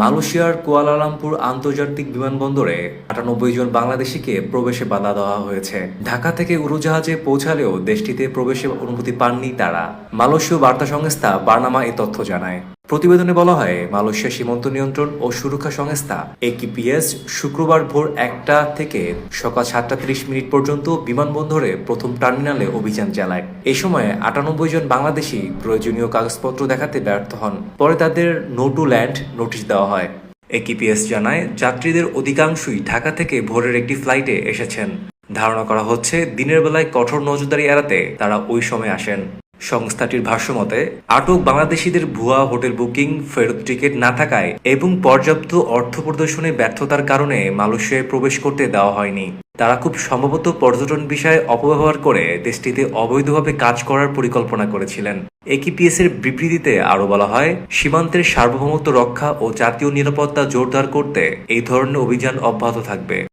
মালয়েশিয়ার কুয়ালালামপুর আন্তর্জাতিক বিমানবন্দরে আটানব্বই জন বাংলাদেশিকে প্রবেশে বাধা দেওয়া হয়েছে। ঢাকা থেকে উড়োজাহাজে পৌঁছালেও দেশটিতে প্রবেশে অনুমতি পাননি তারা। মালয়েশীয় বার্তা সংস্থা বার্নামা এ তথ্য জানায়। প্রতিবেদনে বলা হয়, মালয়েশিয়া সীমান্ত নিয়ন্ত্রণ ও সুরক্ষা সংস্থা একিপিএস শুক্রবার ভোর একটা থেকে সকাল সাতটা ত্রিশ মিনিট পর্যন্ত বিমানবন্দরে প্রথম টার্মিনালে অভিযান চালায়। এই সময় আটানব্বই জন বাংলাদেশি প্রয়োজনীয় কাগজপত্র দেখাতে ব্যর্থ হন। পরে তাদের নো টু ল্যান্ড নোটিশ দেওয়া হয়। একিপিএস জানায়, যাত্রীদের অধিকাংশই ঢাকা থেকে ভোরের একটি ফ্লাইটে এসেছেন। ধারণা করা হচ্ছে, দিনের বেলায় কঠোর নজরদারি এড়াতে তারা ওই সময় আসেন। সংস্থাটির ভাষ্যমতে, আটক বাংলাদেশিদের ভুয়া হোটেল বুকিং, ফেরত টিকিট না থাকায় এবং পর্যাপ্ত অর্থ প্রদর্শনে ব্যর্থতার কারণে মালয়েশিয়ায় প্রবেশ করতে দেওয়া হয়নি। তারা খুব সম্ভবত পর্যটন বিষয়ে অপব্যবহার করে দেশটিতে অবৈধভাবে কাজ করার পরিকল্পনা করেছিলেন। একিপিএস এর বিবৃতিতে আরও বলা হয়, সীমান্তের সার্বভৌমত্ব রক্ষা ও জাতীয় নিরাপত্তা জোরদার করতে এই ধরনের অভিযান অব্যাহত থাকবে।